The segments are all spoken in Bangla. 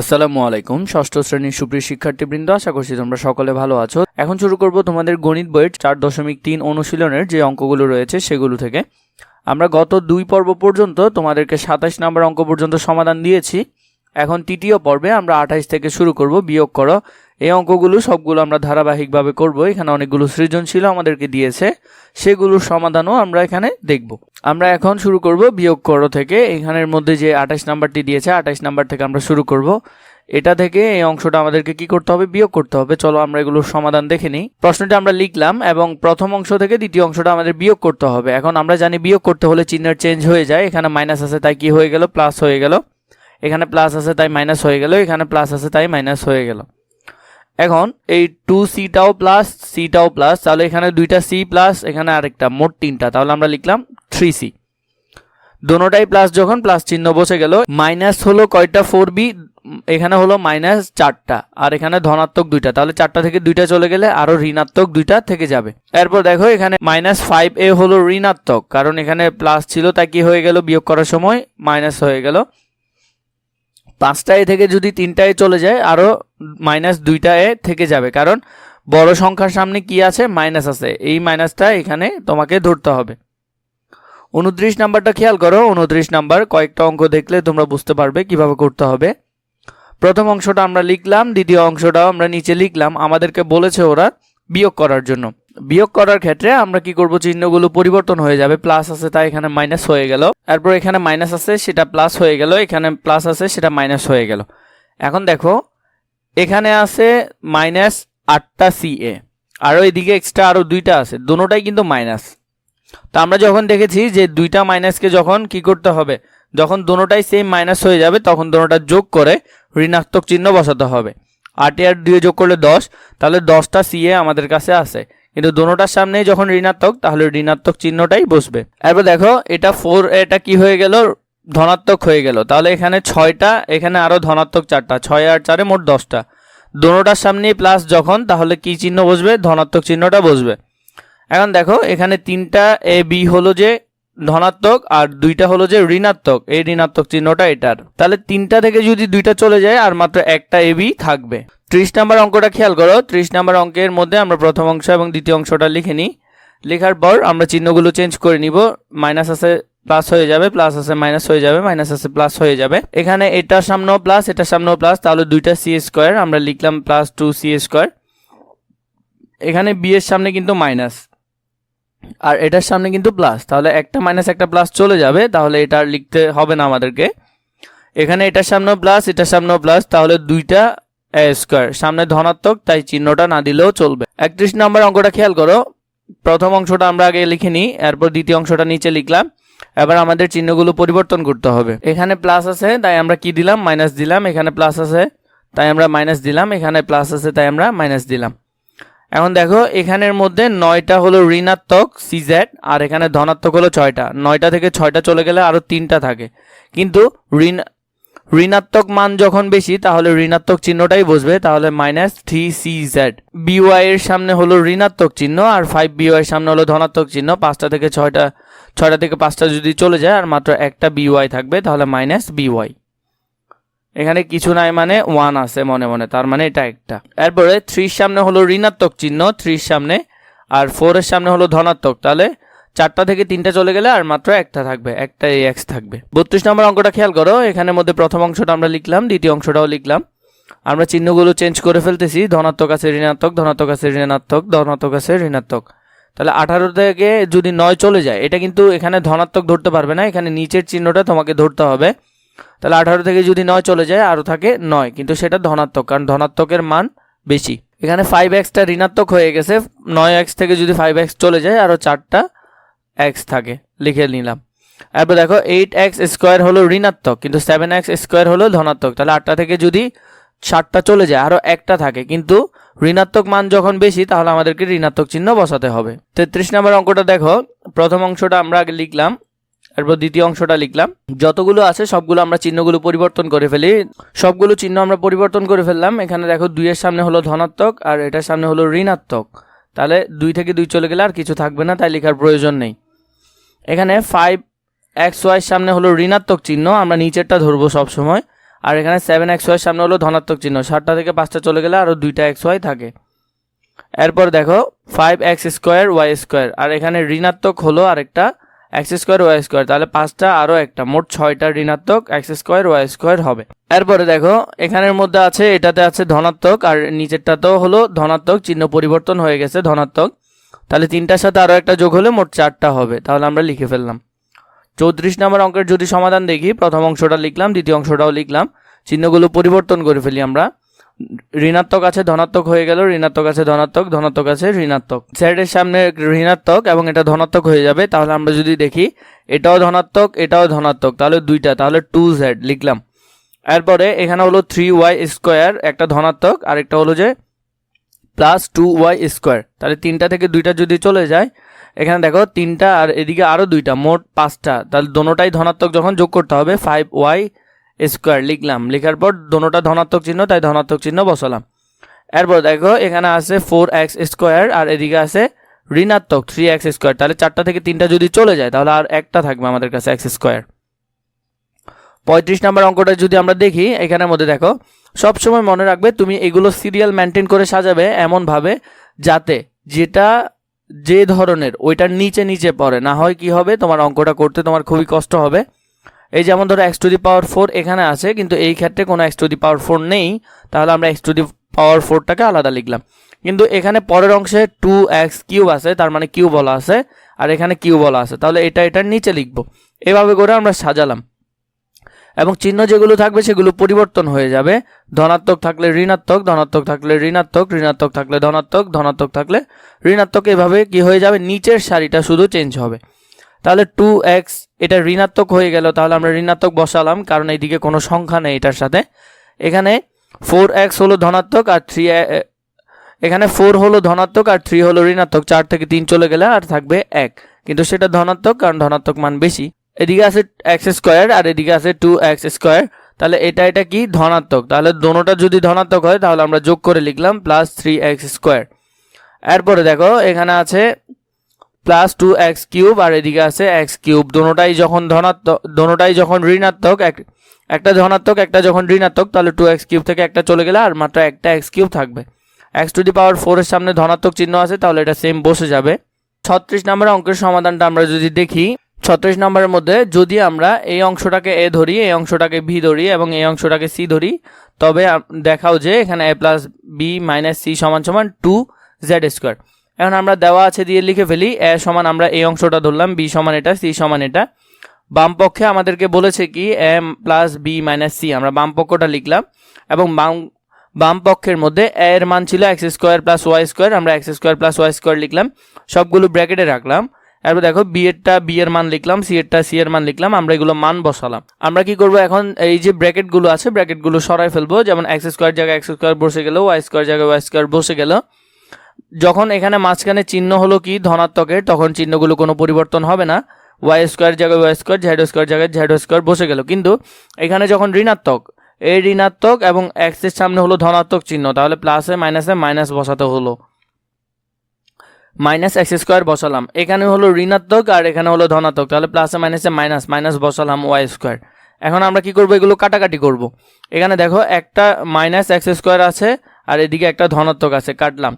আসসালামু আলাইকুম, ষষ্ঠ শ্রেণির সুপ্রিয় শিক্ষার্থীবৃন্দ, আশা করছি তোমরা সকলে ভালো আছো। এখন শুরু করব তোমাদের গণিত বইয়ের চার দশমিক তিন অনুশীলনের যে অঙ্কগুলো রয়েছে সেগুলো থেকে। আমরা গত দুই পর্ব পর্যন্ত তোমাদেরকে সাতাশ নাম্বার অঙ্ক পর্যন্ত সমাধান দিয়েছি। এখন তৃতীয় পর্বে আমরা আঠাইশ থেকে শুরু করব, বিয়োগ করো। এই অঙ্কগুলো সবগুলো আমরা ধারাবাহিকভাবে করব। এখানে অনেকগুলো সৃজনশীল আমাদেরকে দিয়েছে। সেগুলোর সমাধানও আমরা এখানে দেখব। আমরা এখন শুরু করব বিয়োগ করো থেকে। এখানের মধ্যে যে আঠাশ নাম্বারটি দিয়েছে, আঠাশ নাম্বার থেকে আমরা শুরু করব। এটা থেকে এই অংশটা আমাদেরকে কি করতে হবে? বিয়োগ করতে হবে। চলো আমরা এগুলোর সমাধান দেখে নিই। প্রশ্নটা আমরা লিখলাম এবং প্রথম অংশ থেকে দ্বিতীয় অংশটা আমাদের বিয়োগ করতে হবে। এখন আমরা জানি বিয়োগ করতে হলে চিহ্নের চেঞ্জ হয়ে যায়। এখানে মাইনাস আছে, তাই কি হয়ে গেল? প্লাস হয়ে গেল। এখানে প্লাস আছে, তাই মাইনাস হয়ে গেল। এখানে প্লাস আছে, তাই মাইনাস হয়ে গেল। এখন এই টু সিটাও প্লাস সিটাও প্লাস তাহলে এখানে দুইটা সি প্লাস এখানে আরেকটা, মোট তিনটা, তাহলে আমরা লিখলাম থ্রি সি দোনোটাই প্লাস যখন প্লাস চিহ্ন বসে গেল মাইনাস হলো কয়টা? ফোর বি এখানে হলো মাইনাস চারটা, আর এখানে ধনাত্মক দুইটা, তাহলে চারটা থেকে দুইটা চলে গেলে আরও ঋণাত্মক দুইটা থেকে যাবে। এরপর দেখো এখানে মাইনাস ফাইভ এ হলো ঋণাত্মক, কারণ এখানে প্লাস ছিল, তাই কি হয়ে গেল? বিয়োগ করার সময় মাইনাস হয়ে গেল। পাঁচটায় থেকে যদি তিনটায় চলে যায় আরও মাইনাস দুইটায় থেকে যাবে। কারণ বড় সংখ্যার সামনে কি আছে? মাইনাস আছে। এই মাইনাসটা এখানে তোমাকে ধরতে হবে। উনত্রিশ নাম্বারটা খেয়াল করো। উনত্রিশ নাম্বার, কয়েকটা অঙ্ক দেখলে তোমরা বুঝতে পারবে কীভাবে করতে হবে। প্রথম অংশটা আমরা লিখলাম, দ্বিতীয় অংশটাও আমরা নিচে লিখলাম। আমাদেরকে বলেছে ওরা বিয়োগ করার জন্য। বিয়োগ করার ক্ষেত্রে আমরা কি করব? চিহ্নগুলো পরিবর্তন হয়ে যাবে। প্লাস আছে, তাই এখানে মাইনাস হয়ে গেল। এরপর এখানে মাইনাস আছে, সেটা প্লাস হয়ে গেল। এখানে প্লাস আছে, সেটা মাইনাস হয়ে গেল। এখন দেখো, এখানে আছে মাইনাস আটটা সি এ। আরও এদিকে এক্সট্রা আরও দুইটা আছে। দুটোটাই কিন্তু মাইনাস। তো আমরা যখন দেখেছি যে দুইটা মাইনাসকে যখন কি করতে হবে? যখন দুটোটাই সেম মাইনাস হয়ে যাবে, তখন দুটোটা যোগ করে ঋণাত্মক চিহ্ন বসাতে হবে। আটে আর দুয়ে যোগ করলে দশ, তাহলে দশটা সি এ আমাদের কাছে আছে। কিন্তু দোনোটার সামনে যখন ঋণাত্মক, তাহলে ঋণাত্মক চিহ্নটাই বসবে। এরপর দেখো, এটা ফোর এটা কি হয়ে গেল? ধনাত্মক হয়ে গেল। তাহলে এখানে ছয়টা, এখানে আরও ধনাত্মক চারটা, ছয় আর চারে মোট দশটা। দোনোটার সামনেই প্লাস যখন, তাহলে কি চিহ্ন বসবে? ধনাত্মক চিহ্নটা বসবে। এখন দেখো, এখানে তিনটা এ বি হলো যে ধনাত্মক আর দুইটা হলো যে ঋণাত্মক। এই ঋণাত্মক চিহ্নটা এটার। তাহলে তিনটা থেকে যদি দুইটা চলে যায়, আর মাত্র একটা এ বি থাকবে। ত্রিশ নাম্বার অঙ্কটা খেয়াল করো। ত্রিশ নাম্বার অঙ্কের মধ্যে আমরা প্রথম অংশ এবং দ্বিতীয় অংশটা লিখে নিই। লেখার পর আমরা চিহ্নগুলো চেঞ্জ করে নিব। মাইনাস আছে, প্লাস হয়ে যাবে, প্লাস আছে, মাইনাস হয়ে যাবে, মাইনাস আছে, প্লাস হয়ে যাবে। এখানে এটার সামনেও প্লাস এটার সামনেও প্লাস, তাহলে দুইটা সি স্কোয়ার আমরা লিখলাম প্লাস টু সি স্কোয়ার এখানে বি এর সামনে কিন্তু মাইনাস, আর এটার সামনে কিন্তু প্লাস। তাহলে একটা মাইনাস, একটা প্লাস চলে যাবে, তাহলে এটা লিখতে হবে না আমাদেরকে। এখানে এটার সামনেও প্লাস, এটার সামনেও প্লাস, তাহলে দুইটা এ স্কোয়ার সামনে ধনাত্মক, তাই চিহ্নটা না দিলেও চলবে। একত্রিশ নম্বর অঙ্কটা খেয়াল করো। প্রথম অংশটা আমরা আগে লিখে নিই, এরপর দ্বিতীয় অংশটা নিচে লিখলাম। এবার আমাদের চিহ্নগুলো পরিবর্তন করতে হবে। এখানে প্লাস আছে, তাই আমরা কি দিলাম? মাইনাস দিলাম, এখানে প্লাস আছে, তাই আমরা মাইনাস দিলাম। এখানে প্লাস আছে, তাই আমরা মাইনাস দিলাম। এখন দেখো, এখানের মধ্যে নয়টা হলো ঋণাত্মক সিজেড আর এখানে ধনাত্মক হলো ছয়টা। নয়টা থেকে ছয়টা চলে গেলে আরও তিনটা থাকে। কিন্তু ঋণ ঋণাত্মক মান যখন বেশি, তাহলে ঋণাত্মক চিহ্নটাই বসবে, তাহলে minus three c z b y এর সামনে হলো ঋণাত্মক চিহ্ন, আর ফাইভ বিওয়াই এর সামনে হলো ধনাত্মক চিহ্ন। পাঁচটা থেকে ছয়টা ছয়টা থেকে পাঁচটা যদি চলে যায়, আর মাত্র একটা বিওয়াই থাকবে, তাহলে মাইনাস বিওয়াই এখানে কিছু নাই মানে ওয়ান আছে মনে মনে, তার মানে এটা একটা। এরপরে থ্রির সামনে হলো ঋণাত্মক চিহ্ন থ্রির সামনে, আর ফোরের সামনে হলো ধনাত্মক, তাহলে চারটা থেকে তিনটা চলে গেলে আর মাত্র একটা থাকবে, একটা এই এক্স থাকবে। বত্রিশ নম্বর অঙ্কটা খেয়াল করো এখানের মধ্যে প্রথম অংশটা আমরা লিখলাম, দ্বিতীয় অংশটাও লিখলাম। আমরা চিহ্নগুলো চেঞ্জ করে ফেলতেছি, ধনাত্মক আছে ঋণাত্মক, ধনাত্মক আছে ঋণাত্মক, ধনাত্মক আছে ঋণাত্মক। তাহলে আঠারো থেকে যদি নয় চলে যায়, এটা কিন্তু এখানে ধনাত্মক ধরতে পারবে না, এখানে নিচের চিহ্নটা তোমাকে ধরতে হবে। তাহলে আঠারো থেকে যদি নয় চলে যায় আরও থাকে নয়, কিন্তু সেটা ধনাত্মক, কারণ ধনাত্মকের মান বেশি। এখানে ফাইভ এক্সটা ঋণাত্মক হয়ে গেছে, নয় এক্স থেকে যদি ফাইভ এক্স চলে যায় আরও চারটা এক্স থাকে, লিখে নিলাম। এরপর দেখো এইট এক্স স্কোয়ার হলো ঋণাত্মক, কিন্তু সেভেন এক্স স্কোয়ার হলো ধনাত্মক। তাহলে আটটা থেকে যদি ষাটটা চলে যায় আরও একটা থাকে, কিন্তু ঋণাত্মক মান যখন বেশি, তাহলে আমাদেরকে ঋণাত্মক চিহ্ন বসাতে হবে। তেত্রিশ নম্বর অঙ্কটা দেখো, প্রথম অংশটা আমরা আগে লিখলাম, এরপর দ্বিতীয় অংশটা লিখলাম। যতগুলো আছে, সবগুলো আমরা চিহ্নগুলো পরিবর্তন করে ফেলি। সবগুলো চিহ্ন আমরা পরিবর্তন করে ফেললাম। এখানে দেখো, দুইয়ের সামনে হলো ধনাত্মক, আর এটার সামনে হলো ঋণাত্মক। তাহলে দুই থেকে দুই চলে গেলে আর কিছু থাকবে না, তাই লেখার প্রয়োজন নেই। এখানে ফাইভ এক্স ওয়াইয়ের সামনে হলো ঋণাত্মক চিহ্ন, আমরা নিচেরটা ধরবো সবসময়। আর এখানে সেভেন এক্স ওয়াই সামনে হলো ধনাত্মক চিহ্ন, সাতটা থেকে পাঁচটা চলে গেলে আরও দুইটা এক্স ওয়াই থাকে। এরপর দেখো five x square y square আর এখানে ঋণাত্মক হলো আরেকটা এক্স স্কোয়ার ওয়াই স্কোয়ার তাহলে পাঁচটা আরও একটা, মোট ছয়টা ঋণাত্মক এক্স স্কোয়ার ওয়াই স্কোয়ার হবে। এরপরে দেখো, এখানের মধ্যে আছে, এটাতে আছে ধনাত্মক, আর নিচেরটাতেও হলো ধনাত্মক, চিহ্ন পরিবর্তন হয়ে গেছে ধনাত্মক। তাহলে তিনটার সাথে আরও একটা যোগ হলে মোট চারটা হবে। তাহলে আমরা লিখে ফেললাম। চৌত্রিশ নম্বর অঙ্কের যদি সমাধান দেখি, প্রথম অংশটা লিখলাম, দ্বিতীয় অংশটাও লিখলাম। চিহ্নগুলো পরিবর্তন করে ফেলি আমরা। ঋণাত্মক আছে, ধনাত্মক হয়ে গেল, ঋণাত্মক আছে, ধনাত্মক ধনাত্মক আছে, ঋণাত্মক। স্যারের সামনে ঋণাত্মক এবং এটা ধনাত্মক হয়ে যাবে, তাহলে আমরা যদি দেখি, এটাও ধনাত্মক এটাও ধনাত্মক, তাহলে দুইটা, তাহলে টু জেড লিখলাম। এরপরে এখানে হলো থ্রি ওয়াই স্কোয়ার, একটা ধনাত্মক আর একটা হলো যে প্লাস টু ওয়াই স্কোয়ার তাহলে তিনটা থেকে দুইটা যদি চলে যায়, এখানে দেখো তিনটা আর এদিকে আরও দুইটা, মোট পাঁচটা। তাহলে দোনোটাই ধনাত্মক যখন যোগ করতে হবে ফাইভ ওয়াই স্কোয়ার লিখলাম। লেখার পর দোনোটা ধনাত্মক চিহ্ন, তাই ধনাত্মক চিহ্ন বসালাম। এরপর দেখো এখানে আছে ফোর এক্স স্কোয়ার আর এদিকে আছে ঋণাত্মক থ্রি এক্স স্কোয়ার তাহলে চারটা থেকে তিনটা যদি চলে যায়, তাহলে আর একটা থাকবে আমাদের কাছে এক্স স্কোয়ার পঁয়ত্রিশ নম্বর অঙ্কটা যদি আমরা দেখি, এখানের মধ্যে দেখো, সবসময় মনে রাখবে তুমি এগুলো সিরিয়াল মেনটেন করে সাজাবে এমনভাবে যাতে যেটা যে ধরনের ওইটার নিচে নিচে পড়ে। না হয় কি হবে, তোমার অঙ্কটা করতে তোমার খুবই কষ্ট হবে। এই যেমন ধরো x to the power four এখানে আছে, কিন্তু এই ক্ষেত্রে কোনো x to the power four নেই, তাহলে আমরা এক্স টু দি পাওয়ার ফোরটাকে আলাদা লিখলাম। কিন্তু এখানে পরের অংশে টু এক্স কিউব আছে, তার মানে কিউ বলা আছে, আর এখানে কিউ বলা আছে, তাহলে এটা এটার নিচে লিখব। এভাবে করে আমরা সাজালাম। এবং চিহ্ন যেগুলো থাকবে সেগুলো পরিবর্তন হয়ে যাবে। ধনাত্মক থাকলে ঋণাত্মক, ধনাত্মক থাকলে ঋণাত্মক ঋণাত্মক থাকলে ধনাত্মক ধনাত্মক থাকলে ঋণাত্মক। এভাবে কি হয়ে যাবে? নিচের সারিটা শুধু চেঞ্জ হবে। তাহলে টু এক্স এটা ঋণাত্মক হয়ে গেল, তাহলে আমরা ঋণাত্মক বসালাম, কারণ এইদিকে কোনো সংখ্যা নেই এটার সাথে। এখানে ফোর এক্স হলো ধনাত্মক আর থ্রি এখানে ফোর হলো ধনাত্মক আর থ্রি হলো ঋণাত্মক। চার থেকে তিন চলে গেলে আর থাকবে এক। কিন্তু সেটা ধনাত্মক, কারণ ধনাত্মক মান বেশি। এদিকে আছে এক্স স্কোয়ার আর এদিকে আছে টু এক্স স্কোয়ার তাহলে এটা এটা কি? ধনাত্মক। তাহলে দোনোটা যদি ধনাত্মক হয়, তাহলে আমরা যোগ করে লিখলাম প্লাস থ্রি এক্স স্কোয়ার এরপরে দেখো, এখানে আছে প্লাস টু এক্স কিউব আর এদিকে আছে এক্স কিউব দোনোটাই যখন ধনাত্মক, দোনোটাই যখন ঋণাত্মক, এক, একটা ধনাত্মক, একটা যখন ঋণাত্মক, তাহলে টু এক্স কিউব থেকে একটা চলে গেলে আর মাত্র একটা এক্স কিউব থাকবে। এক্স টু দি পাওয়ার ফোরের সামনে ধনাত্মক চিহ্ন আছে, তাহলে এটা সেম বসে যাবে। ছত্রিশ নম্বর অঙ্কের সমাধানটা আমরা যদি দেখি ছত্রিশ নম্বরের মধ্যে যদি আমরা এই অংশটাকে এ ধরি, এই অংশটাকে ভি ধরি এবং এই অংশটাকে সি ধরি, তবে দেখাও যে এখানে a plus b minus c সমান সমান টু জেড স্কোয়ার। এখন আমরা দেওয়া আছে দিয়ে লিখে ফেলি, এ সমান আমরা এই অংশটা ধরলাম, বি সমান এটা, সি সমান এটা। বাম পক্ষে আমাদেরকে বলেছে কি m plus b minus c, আমরা বাম পক্ষটা লিখলাম এবং বাম বাম পক্ষের মধ্যে এ এর মান ছিল x square plus y square, আমরা x square plus y square লিখলাম, সবগুলো ব্র্যাকেটে রাখলাম। এরপর দেখো বি এরটা বি এর মান লিখলাম সি এরটা সি এর মান লিখলাম, আমরা এগুলো মান বসালাম। আমরা কি করব এখন, এই যে ব্র্যাকেটগুলো আছে ব্র্যাকেটগুলো সরাই ফেলব, যেমন এক্স স্কোয়ার জায়গায় এক্স স্কোয়ার বসে গেল ওয়াই স্কোয়ার জায়গায় ওয়াই স্কোয়ার বসে গেল। যখন এখানে মাঝখানে চিহ্ন হলো কি, ধনাত্মকের, তখন চিহ্নগুলো কোনো পরিবর্তন হবে না। ওয়াই স্কোয়ার জায়গায় ওয়াই স্কোয়ার ঝ্যাড স্কোয়ার জায়গায় ঝ্যাড স্কোয়ার বসে গেল। কিন্তু এখানে যখন ঋণাত্মক, এই ঋণাত্মক এবং এক্সের সামনে হলো ধনাত্মক চিহ্ন, তাহলে প্লাসে মাইনাসে মাইনাস বসাতে হলো। মাইনাস এক্স স্কোয়ার বসালাম। এখানে হলো ঋণাত্মক আর এখানে হলো ধনাত্মক। তাহলে প্লাসে মাইনাসে মাইনাস মাইনাস বসালাম ওয়াই স্কোয়ার। এখন আমরা কি করব? এগুলো কাটাকাটি করব। এখানে দেখো একটা মাইনাস এক্স স্কোয়ার আছে আর এদিকে একটা ধনাত্মক আছে, কাটলাম।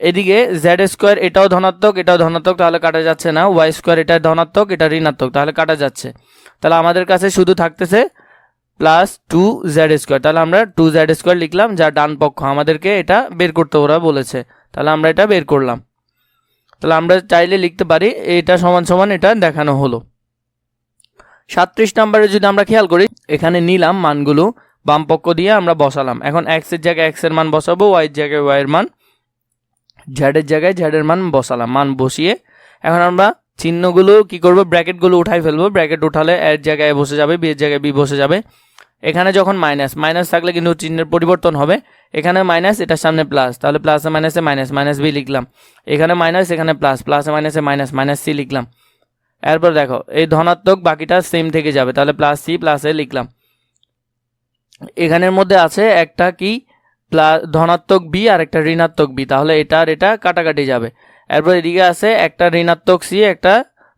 এদিকে জেড স্কোয়ার, এটাও ধনাত্মক এটাও ধনাত্মক, তাহলে কাটা যাচ্ছে না। ওয়াই স্কোয়ার, এটা ধনাত্মক, এটা ঋণাত্মক, তাহলে কাটা যাচ্ছে। তাহলে আমাদের কাছে শুধু থাকতেছে প্লাস টু জেড স্কোয়ার। তাহলে আমরা টু জেড স্কোয়ার লিখলাম, যা ডান পক্ষ আমাদেরকে এটা বের করতে ওরা বলেছে। তাহলে আমরা এটা বের করলাম। তাহলে আমরা চাইলে লিখতে পারি, এটা সমান সমান এটা দেখানো হলো। সাতত্রিশ নম্বরে যদি আমরা খেয়াল করি, এখানে নিলাম মানগুলো, বাম পক্ষ দিয়ে আমরা বসালাম। এখন এক্সের জায়গায় এক্সের মান বসাবো ওয়াই এর জায়গায় ওয়াই এর মান ঝ্যাডের জায়গায় ঝ্যাডের মান বসালাম, মান বসিয়ে। এখন আমরা চিহ্নগুলো কি করব ব্র্যাকেটগুলো উঠাই ফেলব ব্র্যাকেট উঠালে এর জায়গায় বসে যাবে বি এর জায়গায় বি বসে যাবে। এখানে যখন মাইনাস মাইনাস থাকলে কিন্তু চিহ্নের পরিবর্তন হবে। এখানে মাইনাস এটার সামনে প্লাস তাহলে প্লাসে মাইনাসে মাইনাস মাইনাস বি লিখলাম। এখানে মাইনাস এখানে প্লাস প্লাসে মাইনাসে মাইনাস মাইনাস সি লিখলাম। এরপর দেখো, এই ধনাত্মক বাকিটা সেম থেকে যাবে। তাহলে প্লাস সি প্লাস লিখলাম। এখানের মধ্যে আছে একটা কি? প্লাস ধনাত্মক বি আর একটা ঋণাত্মক বি তাহলে এটা আর এটা কাটাকাটি যাবে। এরপর এদিকে আছে একটা ঋণাত্মক সি একটা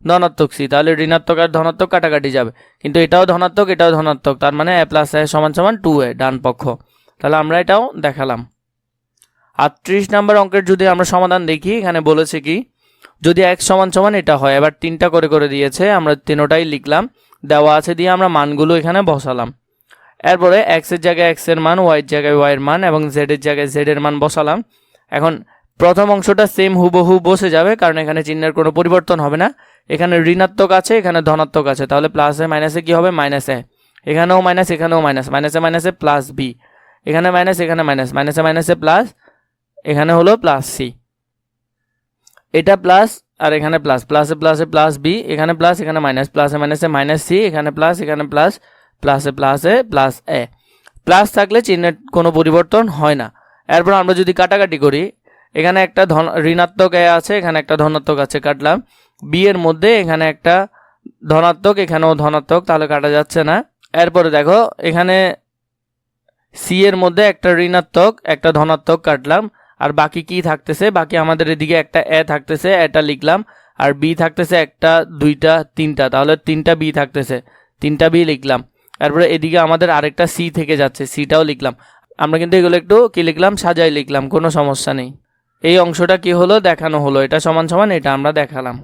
ধনাত্মক সি, তাহলে ঋণাত্মক আর ধনাত্মক কাটাকাটি যাবে। কিন্তু এটাও ধনাত্মক এটাও ধনাত্মক, তার মানে এ প্লাস এ সমান সমান টু এ, ডান পক্ষ। তাহলে আমরা এটাও দেখালাম। আটত্রিশ নাম্বার অঙ্কের যদি আমরা সমাধান দেখি, এখানে বলেছে কি, যদি এক সমান সমান এটা হয়, এবার তিনটা করে করে দিয়েছে, আমরা তিনোটাই লিখলাম, দেওয়া আছে দিয়ে আমরা মানগুলো এখানে বসালাম। এরপরে এক্সের জায়গায় এক্সের মান ওয়াইয়ের জায়গায় ওয়াইয়ের মান, এবং জেডের জায়গায় জেডের মান বসালাম। এখন প্রথম অংশটা সেম হুবহু বসে যাবে, কারণ এখানে চিহ্নের কোনো পরিবর্তন হবে না। এখানে ঋণাত্মক আছে, এখানে ধনাত্মক আছে। তাহলে প্লাসে মাইনাসে কি হবে? মাইনাস এখানেও মাইনাস এখানেও মাইনাস মাইনাসে মাইনাসে প্লাস বি এখানে মাইনাস এখানে মাইনাস মাইনাসে মাইনাসে প্লাস এখানে হলো প্লাস সি এটা প্লাস আর এখানে প্লাস প্লাসে প্লাসে প্লাস বি এখানে প্লাস এখানে মাইনাস প্লাসে মাইনাসে মাইনাস সি এখানে প্লাস এখানে প্লাস প্লাসে প্লাসে প্লাস এ প্লাস থাকলে চিহ্নের কোনো পরিবর্তন হয় না। এরপর আমরা যদি কাটাকাটি করি, এখানে একটা ধন ঋণাত্মক এ আছে, এখানে একটা ধনাত্মক আছে, কাটলাম। বি এর মধ্যে এখানে একটা ধনাত্মক, এখানেও ধনাত্মক, তাহলে কাটা যাচ্ছে না। এরপরে দেখো, এখানে সি এর মধ্যে একটা ঋণাত্মক, একটা ধনাত্মক কাটলাম। আর বাকি কি থাকতেছে? বাকি আমাদের এদিকে একটা এ থাকতেছে এটা লিখলাম। আর বি থাকতেছে একটা, দুইটা, তিনটা। তাহলে তিনটা বি থাকতেছে। তিনটা বি লিখলাম। তারপরে এদিকে আমাদের আরেকটা সি থেকে যাচ্ছে সিটাও লিখলাম। আমরা কিন্তু এগুলো একটু কি লিখলাম? সাজাই লিখলাম, কোনো সমস্যা নেই। এই অংশটা কি হলো? দেখানো হলো। এটা সমান সমান, এটা আমরা দেখালাম।